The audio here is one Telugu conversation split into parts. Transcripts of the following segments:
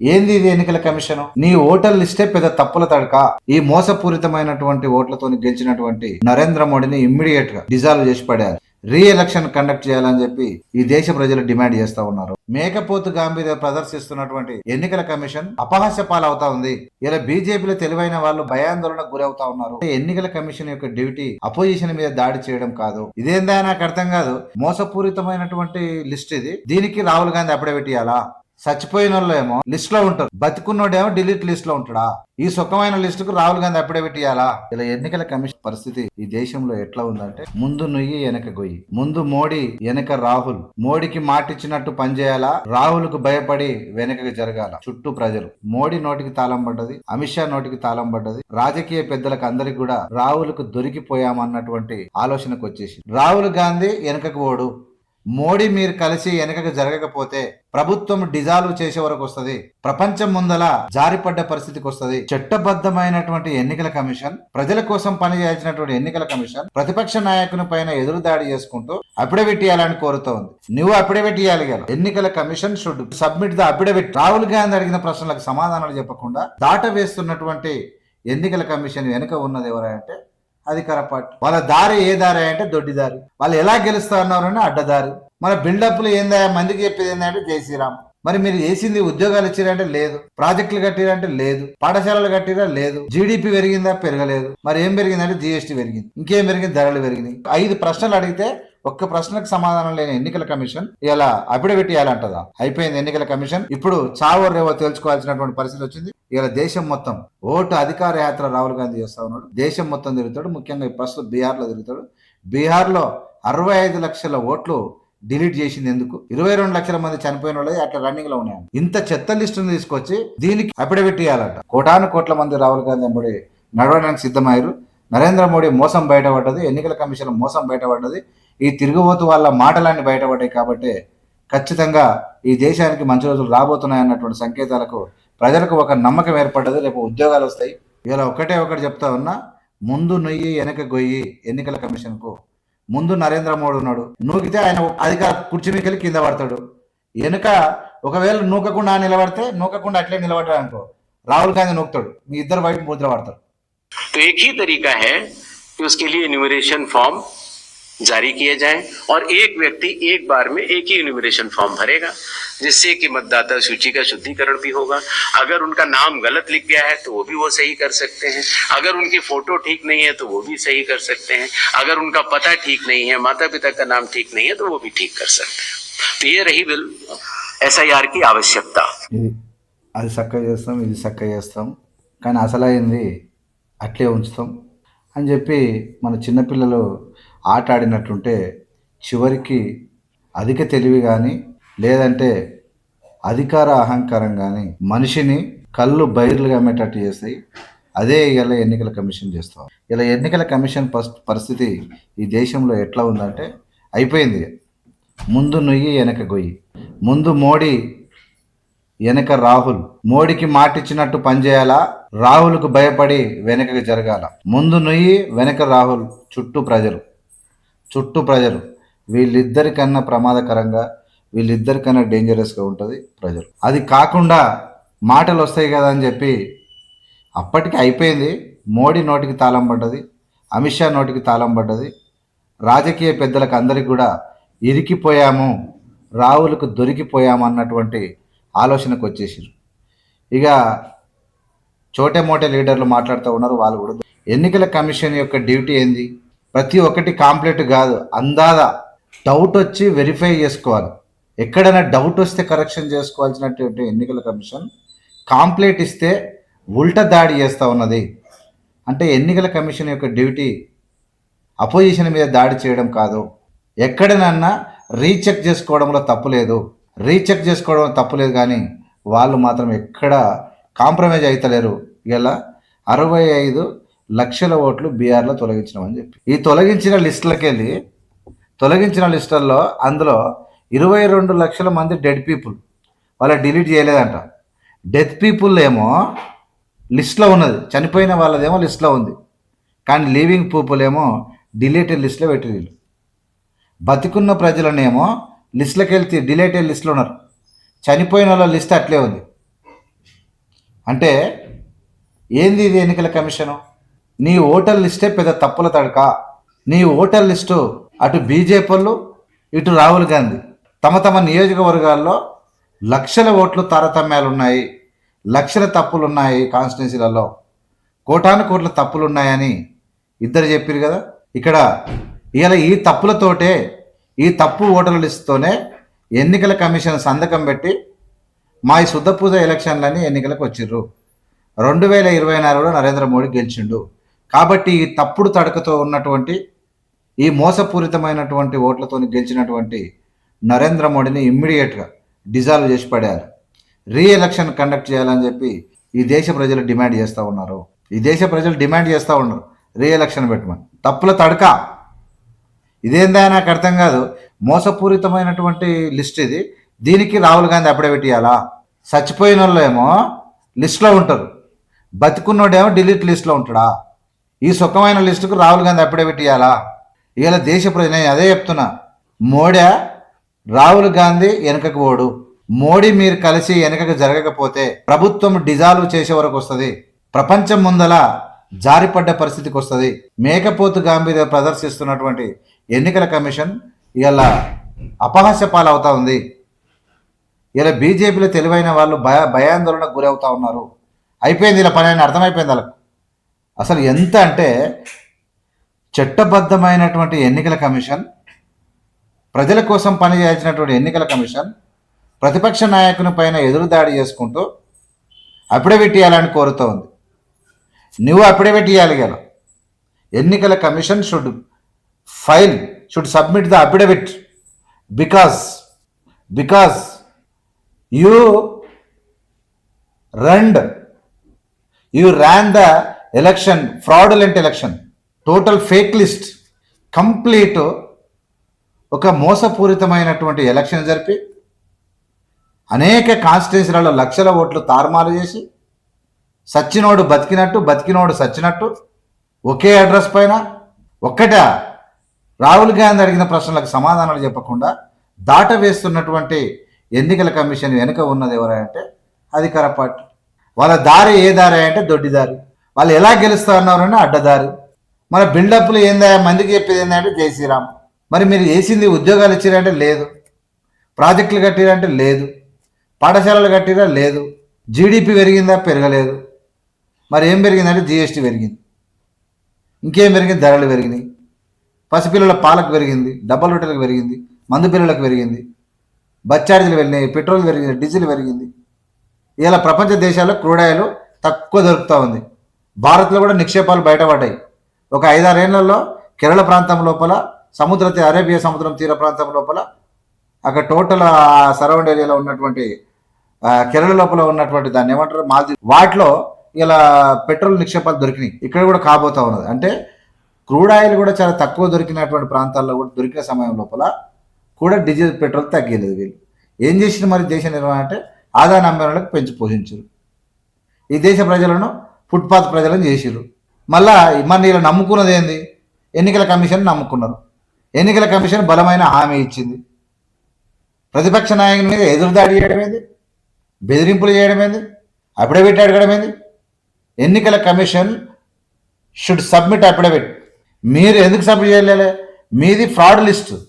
ఏంది ఇది ఎన్నికల కమిషన్? నీ ఓటర్ లిస్టే పెద్ద తప్పుల తడక. ఈ మోసపూరితమైనటువంటి ఓట్లతో గెలిచినటువంటి నరేంద్ర మోడీని ఇమ్మీడియట్గా డిజాల్వ్ చేసి పడారు రీ ఎలక్షన్ కండక్ట్ చేయాలని చెప్పి ఈ దేశ ప్రజలు డిమాండ్ చేస్తా ఉన్నారు. మేకపోతు గాంభీర్య ప్రదర్శిస్తున్నటువంటి ఎన్నికల కమిషన్ అపహాస్య పాలవుతా ఉంది. ఇలా బీజేపీలో తెలివైన వాళ్ళు భయాందోళన గురవుతా ఉన్నారు. ఎన్నికల కమిషన్ యొక్క డ్యూటీ అపోజిషన్ మీద దాడి చేయడం కాదు. ఇదేందా నాకు అర్థం కాదు. మోసపూరితమైనటువంటి లిస్ట్ ఇది. దీనికి రాహుల్ గాంధీ అప్పుడే పెట్టియాలా? చచ్చిపోయిన వాళ్ళు ఏమో లిస్ట్లో ఉంటారు. బతుకున్నోడేమో డిలీట్ లిస్ట్లో ఉంటాడా? ఈ సుఖమైన లిస్ట్కు రాహుల్ గాంధీ అప్పుడే పెట్టియాలా? ఇలా ఎన్నికల కమిషన్ పరిస్థితి ఈ దేశంలో ఎట్లా ఉందంటే ముందు నుయ్యి వెనక గొయ్యి. ముందు మోడీ వెనక రాహుల్. మోడీకి మాటిచ్చినట్టు పనిచేయాలా? రాహుల్కు భయపడి వెనకకి జరగాల? చుట్టూ ప్రజలు. మోడీ నోటికి తాళం పడ్డది అమిత్ షా నోటికి తాళం పడ్డది. రాజకీయ పెద్దలకు అందరికి కూడా రాహుల్కు దొరికిపోయామన్నటువంటి ఆలోచనకు వచ్చేసి రాహుల్ గాంధీ వెనకకు ఓడు. మోడీ మీరు కలిసి వెనకకు జరగకపోతే ప్రభుత్వం డిజాల్వ్ చేసే వరకు వస్తుంది. ప్రపంచం ముందల జారిపడ్డ పరిస్థితికి వస్తది. చట్టబద్ధమైనటువంటి ఎన్నికల కమిషన్ ప్రజల కోసం పనిచేయాల్సినటువంటి ఎన్నికల కమిషన్ ప్రతిపక్ష నాయకుని పైన ఎదురుదాడి చేసుకుంటూ అఫిడవిట్ ఇవ్వాలని కోరుతోంది. నువ్వు అఫిడవిట్ ఇవ్వాలి కదా. ఎన్నికల commission should submit the affidavit. Rahul Gandhi అడిగిన ప్రశ్నలకు సమాధానాలు చెప్పకుండా దాట వేస్తున్నటువంటి ఎన్నికల కమిషన్ వెనుక ఉన్నది ఎవరంటే అధికార పార్టీ వాళ్ళ దారి ఏ దారి అంటే దొడ్డి దారి. వాళ్ళు ఎలా గెలుస్తా ఉన్నారు అని అడ్డదారి మన బిల్డప్లు ఏందా మందికి చెప్పేది ఏంటంటే జై శ్రీరామ్. మరి మీరు చేసింది ఉద్యోగాలు ఇచ్చిరంటే లేదు. ప్రాజెక్టులు కట్టిరంటే లేదు. పాఠశాలలు కట్టిరా లేదు. జీడిపి పెరిగిందా పెరగలేదు. మరి ఏం పెరిగిందంటే జిఎస్టీ పెరిగింది. ఇంకేం పెరిగింది? ధరలు పెరిగినాయి. ఐదు ప్రశ్నలు అడిగితే ఒక్క ప్రశ్నకు సమాధానం లేని ఎన్నికల కమిషన్ ఇలా అఫిడవిట్ ఇవ్వాలంటదా అయిపోయింది ఎన్నికల కమిషన్. ఇప్పుడు చావో రేవో తేల్చుకోవాల్సినటువంటి పరిస్థితి వచ్చింది. ఇలా దేశం మొత్తం ఓటు అధికార యాత్ర రాహుల్ గాంధీ చేస్తా ఉన్నాడు. దేశం మొత్తం తిరుగుతాడు. ముఖ్యంగా ప్రస్తుతం బీహార్లో తిరుగుతాడు. బీహార్లో అరవై ఐదు లక్షల ఓట్లు డిలీట్ చేసింది ఎందుకు? ఇరవై రెండు లక్షల మంది చనిపోయిన వాళ్ళు అట్లా రన్నింగ్లో ఉన్నాయి ఇంత చెత్త లిస్టును తీసుకొచ్చి దీనికి అఫిడవిట్ ఇవ్వాలంట కోటాను కోట్ల మంది రాహుల్ గాంధీ ఎంబడి నడవడానికి సిద్ధమయ్యారు. నరేంద్ర మోడీ మోసం బయటపడ్డది. ఎన్నికల కమిషన్ మోసం బయటపడ్డది. ఈ తిరుగుబోతు వాళ్ళ మాటలన్నీ బయటపడ్డాయి కాబట్టి ఖచ్చితంగా ఈ దేశానికి మంచి రోజులు రాబోతున్నాయి అన్నటువంటి సంకేతాలకు ప్రజలకు ఒక నమ్మకం ఏర్పడ్డది రేపు ఉద్యోగాలు వస్తాయి ఇలా ఒకటే ఒకటి చెప్తా ఉన్నా ముందు నొయ్యి వెనక గొయ్యి ఎన్నికల కమిషన్కు ముందు నరేంద్ర మోడీ ఉన్నాడు నూకితే ఆయన అధికార కుర్చీ మీకెళ్ళి కింద పడతాడు వెనుక ఒకవేళ నూకకుండా నిలబడితే నూకకుండా అట్లే నిలబడ్డాడు అనుకో రాహుల్ గాంధీ నూకుతాడు మీ ఇద్దరు వైపు ముద్ర పడతారు तो एक ही तरीका है कि उसके लिए इन्यूमरेशन फॉर्म जारी किए जाएं और एक व्यक्ति एक बार में एक ही इन्यूमरेशन फॉर्म भरेगा जिससे कि मतदाता सूची का शुद्धिकरण भी होगा अगर उनका नाम गलत लिख गया है तो वो भी वो सही कर सकते हैं अगर उनकी फोटो ठीक नहीं है तो वो भी सही कर सकते हैं अगर उनका पता ठीक नहीं है माता पिता का नाम ठीक नहीं है तो वो भी ठीक कर सकते हैं तो ये रही बिल एस की आवश्यकता ఇది అది చక్కగా చేస్తాం ఇది చక్కగా చేస్తాం కానీ అసలైంది అట్లే ఉంచుతాం అని చెప్పి మన చిన్నపిల్లలు ఆట ఆడినట్టుంటే చివరికి అధిక తెలివి కానీ లేదంటే అధికార అహంకారం కానీ మనిషిని కళ్ళు బైర్లు కమ్మేటట్టు చేస్తాయి అదే ఇలా ఎన్నికల కమిషన్ చేస్తాం. ఇలా ఎన్నికల కమిషన్ పస్- పరిస్థితి ఈ దేశంలో ఎట్లా ఉందంటే అయిపోయింది. ముందు నుయ్యి వెనక గొయ్యి. ముందు మోడీ వెనక రాహుల్. మోడీకి మాటిచ్చినట్టు పనిచేయాలా? రాహుల్కు భయపడి వెనకకి జరగాల? ముందు నుయ్యి వెనక రాహుల్ చుట్టూ ప్రజలు. చుట్టూ ప్రజలు. వీళ్ళిద్దరికన్నా ప్రమాదకరంగా వీళ్ళిద్దరికన్నా డేంజరస్గా ఉంటుంది ప్రజలు. అది కాకుండా మాటలు వస్తాయి కదా అని చెప్పి అప్పటికి అయిపోయింది. మోడీ నోటికి తాళం పడ్డది. అమిత్ షా నోటికి తాళం పడ్డది. రాజకీయ పెద్దలకు అందరికి కూడా ఇరికిపోయాము రావులకు దొరికిపోయాము అన్నటువంటి ఆలోచనకు వచ్చేసారు ఇక చోటే మోటే లీడర్లు మాట్లాడుతూ ఉన్నారు వాళ్ళు కూడా. ఎన్నికల కమిషన్ యొక్క డ్యూటీ ఏంది? ప్రతి ఒక్కటి కాంప్లీట్ కాదు. అందాదా డౌట్ వచ్చి వెరిఫై చేసుకోవాలి. ఎక్కడైనా డౌట్ వస్తే కరెక్షన్ చేసుకోవాల్సినటువంటి ఎన్నికల కమిషన్ కాంప్లీట్ ఇస్తే ఉల్టా దాడి చేస్తూ ఉన్నది. అంటే ఎన్నికల కమిషన్ యొక్క డ్యూటీ అపోజిషన్ మీద దాడి చేయడం కాదు. ఎక్కడనన్నా రీచెక్ చేసుకోవడంలో తప్పు లేదు. రీచెక్ చేసుకోవడంలో తప్పు లేదు కానీ వాళ్ళు మాత్రం ఎక్కడ కాంప్రమైజ్ అవుతలేరు ఇలా అరవై ఐదు లక్షల ఓట్లు బీఆర్లో తొలగించినామని చెప్పి. ఈ తొలగించిన లిస్టులకెళ్ళి తొలగించిన లిస్టుల్లో అందులో ఇరవై రెండు లక్షల మంది డెడ్ పీపుల్. వాళ్ళ డిలీట్ చేయలేదంట. డెత్ పీపుల్ ఏమో లిస్ట్లో ఉన్నది. చనిపోయిన వాళ్ళదేమో లిస్ట్లో ఉంది. కానీ లీవింగ్ పీపుల్ ఏమో డిలీటెడ్ లిస్ట్లో పెట్టి వీళ్ళు. బతికున్న ప్రజలనేమో లిస్టులకు వెళ్తే డిలేటెడ్ లిస్ట్లో ఉన్నారు. చనిపోయిన వాళ్ళ లిస్ట్ అట్లే ఉంది. అంటే ఏంది ఇది ఎన్నికల కమిషను? నీ ఓటర్ లిస్టే పెద్ద తప్పుల తడక. నీ ఓటర్ లిస్టు అటు బీజేపీలు ఇటు రాహుల్ గాంధీ. తమ తమ నియోజకవర్గాల్లో లక్షల ఓట్లు తారతమ్యాలు ఉన్నాయి లక్షల తప్పులు ఉన్నాయి కాన్స్టిట్యున్సీలలో. కోటాను కోట్ల తప్పులు ఉన్నాయని ఇద్దరు చెప్పారు కదా? ఇక్కడ ఇలా ఈ తప్పులతోటే ఈ తప్పు ఓటర్ల లిస్టుతోనే ఎన్నికల కమిషన్ సంతకం పెట్టి మా ఈ శుద్ధ పూజ ఎలక్షన్లని ఎన్నికలకు వచ్చిర్రు. రెండు వేల ఇరవై నాలుగులో నరేంద్ర మోడీ గెలిచిండు. కాబట్టి ఈ తప్పుడు తడకతో ఉన్నటువంటి ఈ మోసపూరితమైనటువంటి ఓట్లతో గెలిచినటువంటి నరేంద్ర మోడీని ఇమ్మీడియట్గా డిజాల్వ్ చేసి పడేయాలి. రీ ఎలక్షన్ కండక్ట్ చేయాలని చెప్పి ఈ దేశ ప్రజలు డిమాండ్ చేస్తూ ఉన్నారు. ఈ దేశ ప్రజలు డిమాండ్ చేస్తూ ఉన్నారు. రీ ఎలక్షన్ పెట్టమని. తప్పుల తడక. ఇదేందా నాకు అర్థం కాదు. మోసపూరితమైనటువంటి లిస్ట్ ఇది. దీనికి రాహుల్ గాంధీ అప్పుడే పెట్టియాలా? చచ్చిపోయిన వాళ్ళు ఏమో లిస్ట్లో ఉంటారు. బతికున్నోడేమో డిలీట్ లిస్ట్లో ఉంటాడా? ఈ సుఖమైన లిస్టుకు రాహుల్ గాంధీ అప్పుడే పెట్టియాలా? ఇలా దేశ ప్రజలు నేను అదే చెప్తున్నా. మోడీ రాహుల్ గాంధీ వెనకకు ఓడు. మోడీ మీరు కలిసి వెనకకు జరగకపోతే ప్రభుత్వం డిజాల్వ్ చేసే వరకు వస్తుంది. ప్రపంచం ముందల జారిపడ్డ పరిస్థితికి వస్తుంది. మేకపోతు గాంభీర్య ప్రదర్శిస్తున్నటువంటి ఎన్నికల కమిషన్ ఇలా అపహాస్య పాలవుతా ఉంది. ఇలా బీజేపీలో తెలివైన వాళ్ళు భయ భయాందోళనకు గురవుతా ఉన్నారు. అయిపోయింది ఇలా పని అని అర్థమైపోయింది వాళ్ళకు. అసలు ఎంత అంటే చట్టబద్ధమైనటువంటి ఎన్నికల కమిషన్ ప్రజల కోసం పనిచేయాల్సినటువంటి ఎన్నికల కమిషన్ ప్రతిపక్ష నాయకుని పైన ఎదురుదాడి చేసుకుంటూ అఫిడవిట్ ఇవ్వాలని కోరుతూ ఉంది. నువ్వు అఫిడవిట్ ఇవ్వాలి కదా. ఎన్నికల commission should file should submit the affidavit because because you ran you ran the election fraudulent election total fake list complete ఒక మోసపూరితమైనటువంటి ఎలక్షన్ జరిపి అనేక కాన్స్టిట్యున్సీలలో లక్షల ఓట్లు తారుమారు చేసి సచ్చినోడు బతికినట్టు బతికినోడు సచ్చినట్టు ఒకే అడ్రస్ పైన ఒక్కట రాహుల్ గాంధీ అడిగిన ప్రశ్నలకు సమాధానాలు చెప్పకుండా దాట వేస్తున్నటువంటి ఎన్నికల కమిషన్ వెనుక ఉన్నది ఎవరంటే అధికార పార్టీ. వాళ్ళ దారి ఏ దారి అంటే దొడ్డి దారి. వాళ్ళు ఎలా గెలుస్తా ఉన్నారని అడ్డదారి. మన బిల్డప్లు ఏందా మందికి చెప్పేది ఏంటంటే జై శ్రీరామ్. మరి మీరు వేసింది ఉద్యోగాలు ఇచ్చిరంటే లేదు. ప్రాజెక్టులు కట్టిరంటే లేదు. పాఠశాలలు కట్టిరా లేదు. జీడిపి పెరిగిందా పెరగలేదు. మరి ఏం పెరిగిందంటే జిఎస్టీ పెరిగింది. ఇంకేం పెరిగింది? ధరలు పెరిగినాయి. పసిపిల్లల పాలకు పెరిగింది డబ్బల రొట్టెలకు పెరిగింది మందు పిల్లలకు పెరిగింది. బస్ ఛార్జీలు వెళ్ళినాయి పెట్రోల్ పెరిగింది డీజిల్ పెరిగింది. ఇలా ప్రపంచ దేశాల్లో క్రూడాయిలు తక్కువ దొరుకుతూ ఉంది. భారత్లో కూడా నిక్షేపాలు బయటపడ్డాయి. ఒక ఐదారేళ్ళలో కేరళ ప్రాంతం లోపల సముద్ర అరేబియా సముద్రం తీర ప్రాంతం లోపల అక్కడ టోటల్ సరౌండ్ ఏరియాలో ఉన్నటువంటి కేరళ లోపల ఉన్నటువంటి దాన్ని ఏమంటారు? మాది వాటిలో ఇలా పెట్రోల్ నిక్షేపాలు దొరికినాయి. ఇక్కడ కూడా కాబోతా ఉన్నది. అంటే క్రూడ్ ఆయిల్ కూడా చాలా తక్కువ దొరికినటువంటి ప్రాంతాల్లో కూడా దొరికిన సమయం లోపల కూడా డీజిల్ పెట్రోల్ తగ్గలేదు వీళ్ళు. ఏం చేసిన మరి దేశ నిర్వహణ అంటే ఆదాయ నమ్మకాలకు పెంచి పోషించారు ఈ దేశ ప్రజలను ఫుట్పాత్ ప్రజలను చేసిరు మళ్ళా మన వీళ్ళు నమ్ముకున్నది ఏంది? ఎన్నికల కమిషన్ నమ్ముకున్నారు. ఎన్నికల కమిషన్ బలమైన హామీ ఇచ్చింది. ప్రతిపక్ష నాయకుని మీద ఎదురుదాడి చేయడం ఏంది? బెదిరింపులు చేయడం ఏంది? అఫిడవిట్ అడగడం ఏంది? ఎన్నికల కమిషన్ షుడ్ సబ్మిట్ అఫిడవిట్. మీరు ఎందుకు సబ్మిట్ చేయలే మీది ఫ్రాడ్ లిస్టు.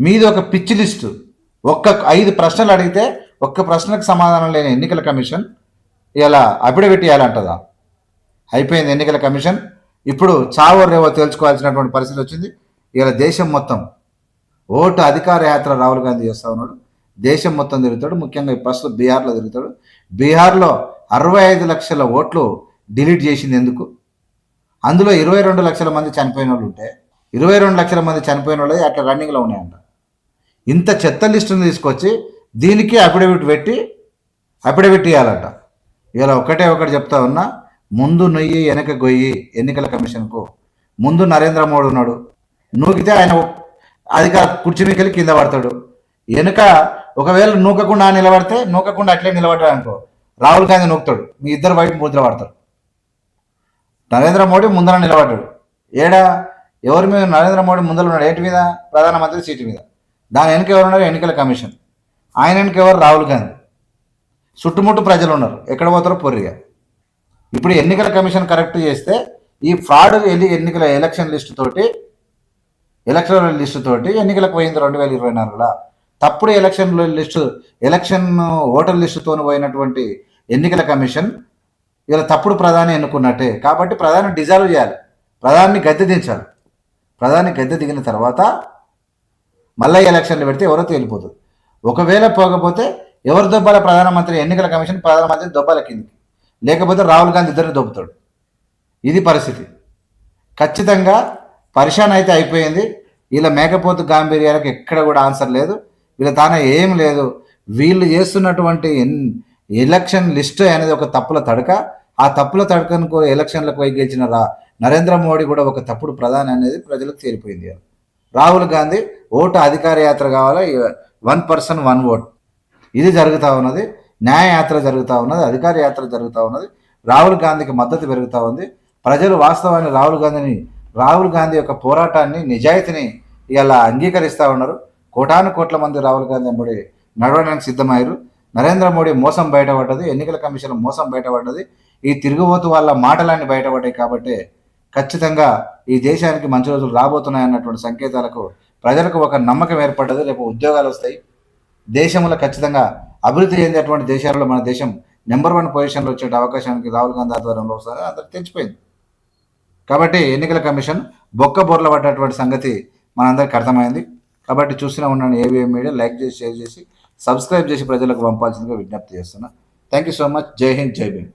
మీది ఒక పిచ్చి లిస్టు. ఒక్క ఐదు ప్రశ్నలు అడిగితే ఒక్క ప్రశ్నకు సమాధానం లేని ఎన్నికల కమిషన్ ఇలా అఫిడవిట్ ఇవ్వాలంటదా అయిపోయింది ఎన్నికల కమిషన్. ఇప్పుడు చావో రేవో తేల్చుకోవాల్సినటువంటి పరిస్థితి వచ్చింది. ఇలా దేశం మొత్తం ఓటు అధికార యాత్ర రాహుల్ గాంధీ చేస్తూ ఉన్నాడు. దేశం మొత్తం తిరుగుతాడు. ముఖ్యంగా ప్రస్తుతం బీహార్లో తిరుగుతాడు. బీహార్లో అరవై ఐదు లక్షల ఓట్లు డిలీట్ చేసింది ఎందుకు? అందులో ఇరవై రెండు లక్షల మంది చనిపోయిన వాళ్ళు ఉంటే ఇరవై రెండు లక్షల మంది చనిపోయిన వాళ్ళు అట్లా రన్నింగ్లో ఉన్నాయంట. ఇంత చెత్త లిస్టును తీసుకొచ్చి దీనికి అఫిడవిట్ పెట్టి అఫిడవిట్ ఇవ్వాలంట ఇలా ఒకటే ఒకటి చెప్తా ఉన్నా ముందు నొయ్యి వెనక గొయ్యి ఎన్నికల కమిషన్కు. ముందు నరేంద్ర మోడీ ఉన్నాడు. నూకితే ఆయన అధికార కుర్చీ మీకెళ్ళి కింద పడతాడు. వెనుక ఒకవేళ నూకకుండా నిలబడితే నూకకుండా అట్లే నిలబడ్డాడు అనుకో రాహుల్ గాంధీ నూకుతాడు. మీ ఇద్దరు వైపు ముద్ర పడతారు. నరేంద్ర మోడీ ముందర నిలబడ్డాడు. ఏడా? ఎవరి మీద? నరేంద్ర మోడీ ముందర ఉన్నాడు. ఏంటి మీద? ప్రధానమంత్రి సీటు మీద. దాని వెనుక ఎవరు ఉన్నారు? ఎన్నికల కమిషన్. ఆయన వెనుక ఎవరు? రాహుల్ గాంధీ. చుట్టుముట్టు ప్రజలు ఉన్నారు ఎక్కడ పోతారో పొర్రిగా ఇప్పుడు ఎన్నికల కమిషన్ కరెక్ట్ చేస్తే ఈ ఫ్రాడ్ వెళ్ళి ఎన్నికల ఎలక్షన్ లిస్టు తోటి ఎలక్షన్ లిస్టు తోటి ఎన్నికలకు పోయింది రెండు వేల ఇరవై నాలుగులో. తప్పుడు ఎలక్షన్ లిస్టు ఎలక్షన్ ఓటర్ లిస్టుతో పోయినటువంటి ఎన్నికల కమిషన్ ఇలా తప్పుడు ప్రధాని ఎన్నుకున్నట్టే. కాబట్టి ప్రధాని డిజాల్వ్ చేయాలి. ప్రధాని గద్దె దించాలి. ప్రధాని గద్దె దిగిన తర్వాత మళ్ళీ ఎలక్షన్లు పెడితే ఎవరో తేలిపోతుంది ఒకవేళ పోకపోతే ఎవరు దొబ్బాల ప్రధానమంత్రి ఎన్నికల కమిషన్ ప్రధానమంత్రి దొబ్బాల కిందికి? లేకపోతే రాహుల్ గాంధీ ఇద్దరిని దొబ్బుతాడు. ఇది పరిస్థితి. ఖచ్చితంగా పరిశాన్ అయితే అయిపోయింది. వీళ్ళ మేకపోతు గాంభీర్యాలకు ఎక్కడ కూడా ఆన్సర్ లేదు. వీళ్ళ తాన ఏం లేదు. వీళ్ళు చేస్తున్నటువంటి ఎన్ ఎలక్షన్ లిస్ట్ అనేది ఒక తప్పుల తడక. ఆ తప్పుల తడకనుకో ఎలక్షన్లకు పోయి గెలిచిన రా నరేంద్ర మోడీ కూడా ఒక తప్పుడు ప్రధాని అనేది ప్రజలకు తేలిపోయింది. రాహుల్ గాంధీ ఓటు అధికార యాత్ర కావాలా? One person one vote. ఇది జరుగుతూ ఉన్నది న్యాయయాత్ర జరుగుతూ ఉన్నది అధికార యాత్ర జరుగుతూ ఉన్నది రాహుల్ గాంధీకి మద్దతు పెరుగుతూ ఉంది. ప్రజలు వాస్తవాన్ని రాహుల్ గాంధీని రాహుల్ గాంధీ యొక్క పోరాటాన్ని నిజాయితీని ఇలా అంగీకరిస్తూ ఉన్నారు. కోటాను కోట్ల మంది రాహుల్ గాంధీ మోడీ నడవడానికి సిద్ధమయ్యారు. నరేంద్ర మోడీ మోసం బయటపడ్డది ఎన్నికల కమిషన్ మోసం బయటపడ్డది ఈ తిరుగుబోతు వాళ్ళ మాటలన్నీ బయటపడ్డాయి కాబట్టి ఖచ్చితంగా ఈ దేశానికి మంచి రోజులు రాబోతున్నాయి అన్నటువంటి సంకేతాలకు ప్రజలకు ఒక నమ్మకం ఏర్పడ్డది రేపు ఉద్యోగాలు వస్తాయి. దేశంలో ఖచ్చితంగా అభివృద్ధి చెందేటువంటి దేశాలలో మన దేశం నెంబర్ వన్ పొజిషన్లో వచ్చే అవకాశానికి రాహుల్ గాంధీ ఆధ్వర్యంలో ఒకసారి అందరికి తెచ్చిపోయింది కాబట్టి ఎన్నికల కమిషన్ బొక్క బోర్ల పడ్డటువంటి సంగతి మనందరికి అర్థమైంది. కాబట్టి చూస్తూనే ఉండండి ఏవిఎం మీడియా లైక్ చేసి షేర్ చేసి సబ్స్క్రైబ్ చేసి ప్రజలకు పంపాల్సిందిగా విజ్ఞప్తి చేస్తున్నా. Thank you so much. జై హింద్ జై భీమ్.